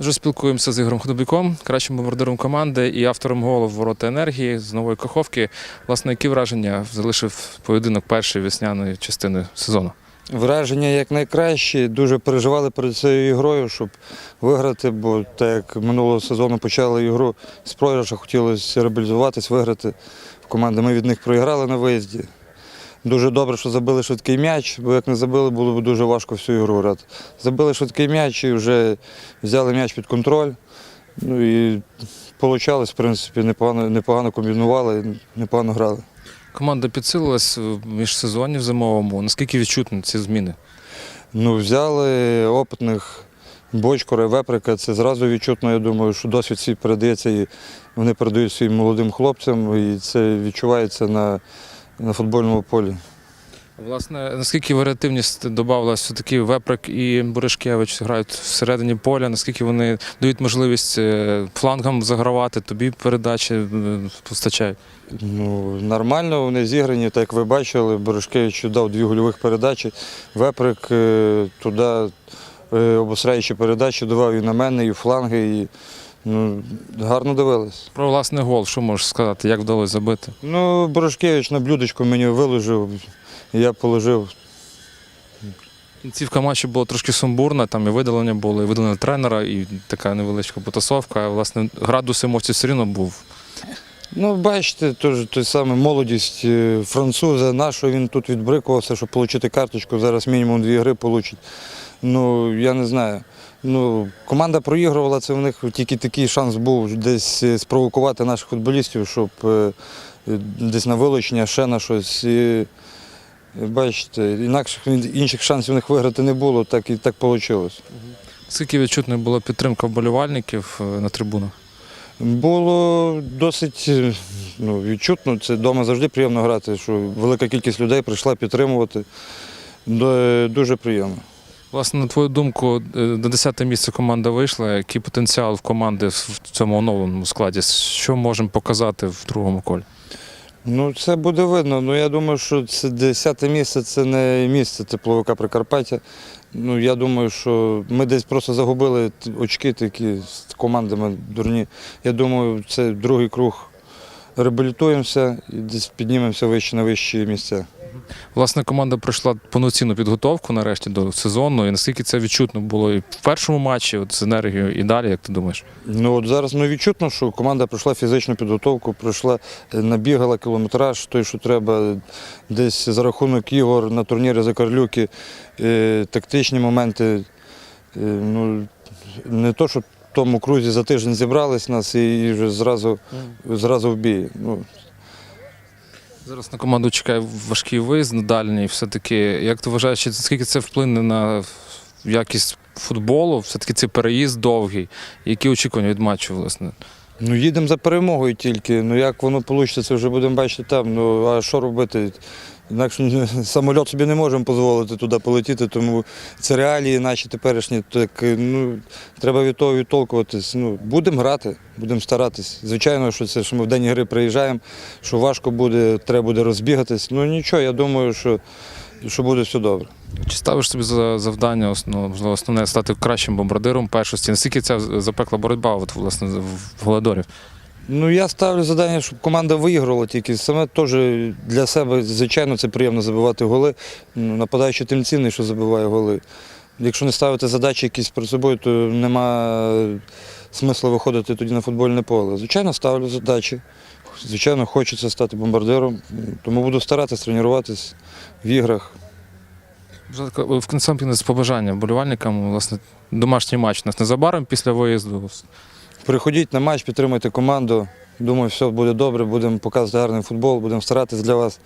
Вже спілкуємося з Ігорем Худобіком, кращим бомбардиром команди і автором голу ворота енергії з нової каховки. Власне, які враження залишив поєдинок першої весняної частини сезону? Враження як найкращі. Дуже переживали перед цією ігрою, щоб виграти, бо так як минулого сезону почали ігру з програша, хотілося реабілізуватись, виграти в команди. Ми від них проіграли на виїзді. Дуже добре, що забили швидкий м'яч, бо як не забили, було б дуже важко всю ігру грати. Забили швидкий м'яч і вже взяли м'яч під контроль. Ну і вийшло, в принципі, непогано, непогано комбінували, непогано грали. Команда підсилилась в міжсезонні в зимовому. Наскільки відчутні ці зміни? Ну, взяли опитних бочкора, веприка. Це зразу відчутно. Я думаю, що досвід свій передається і вони передають своїм молодим хлопцям, і це відчувається на, на футбольному полі. Власне, наскільки варіативність додавалась, все-таки Веприк і Боришкевич грають всередині поля, наскільки вони дають можливість е, флангам загравати, тобі передачі е, постачають. Ну, нормально вони зіграні, так як ви бачили, Борошкевич дав дві гольових передачі. Веприк е, туди обостряючи передачі давав і на мене, і в фланги. І, ну, гарно дивились. Про власний гол, що можеш сказати, як вдалося забити? Ну, Борошкевич на блюдечко мені виложив, і я положив. Кінцівка матчу була трошки сумбурна, там і видалення було, і видалення тренера, і така невеличка потасовка. А, Власне, градус емоцій все рівно був. Ну, бачите, теж той самий молодість е, француза, нашого він тут відбрикувався, щоб отримати карточку. Зараз мінімум дві гри отримать. Ну, я не знаю. Ну, команда проігрувала, це в них тільки такий шанс був десь е, спровокувати наших футболістів, щоб е, десь на вилучення, ще на щось. І, бачите, інакших інших шансів у них виграти не було, так і так вийшло. Скільки відчутною була підтримка вболівальників е, на трибунах? Було досить е, ну, відчутно. Це вдома завжди приємно грати, що велика кількість людей прийшла підтримувати. Дуже приємно. Власне, на твою думку, е, на 10 місце команда вийшла. Який потенціал в команди в цьому оновленому складі? Що можемо показати в другому колі? Ну, це буде видно. Ну, я думаю, що це 10 місце це не місце тепловика Прикарпаття. Ну, я думаю, що ми десь просто загубили очки такі з командами дурні. Я думаю, це другий круг реабілітуємося і десь піднімемося вище на вищі місця. Власне, команда пройшла повноцінну підготовку нарешті до сезону. І наскільки це відчутно було і в першому матчі, от з енергією і далі, як ти думаєш? Ну от зараз ну, відчутно, що команда пройшла фізичну підготовку, пройшла, е, набігала кілометраж, той, що треба, десь за рахунок ігор на турнірі Закарлюки, е, тактичні моменти. Е, ну, не то, що в тому крузі за тиждень зібрались нас і, і вже зразу, зразу в бій. Ну, Зараз на команду чекає важкий виїзд на дальній. Все-таки, як ти вважаєш, скільки це вплине на якість футболу? Все-таки цей переїзд довгий. Які очікування від матчу, власне? Ну їдемо за перемогою тільки. Ну як воно вийде, це вже будемо бачити там. Ну а що робити? Інакше самоліт собі не можемо дозволити туди полетіти, тому це реалії наші теперішні. Так, ну, треба від того відтолкуватись. Ну, будемо грати, будемо старатись. Звичайно, що це що ми в день гри приїжджаємо, що важко буде, треба буде розбігатись. Ну нічого, я думаю, що, що буде все добре. Чи ставиш собі за завдання можливо, основне стати кращим бомбардиром першості? Наскільки ця запекла боротьба от, власне, в Голодорів? Ну, я ставлю завдання, щоб команда виіграла тільки. Саме теж для себе, звичайно, це приємно забивати голи. Ну, Нападаючий тим цінний, що забиває голи. Якщо не ставити задачі якісь перед собою, то нема смисла виходити тоді на футбольне поле. Звичайно, ставлю задачі. Звичайно, хочеться стати бомбардиром, тому буду старатися тренуватись в іграх. В кінці кінець побажання вболівальникам, власне, домашній матч у нас незабаром після виїзду. Приходіть на матч, підтримуйте команду. Думаю, все буде добре, будемо показувати гарний футбол, будемо старатись для вас.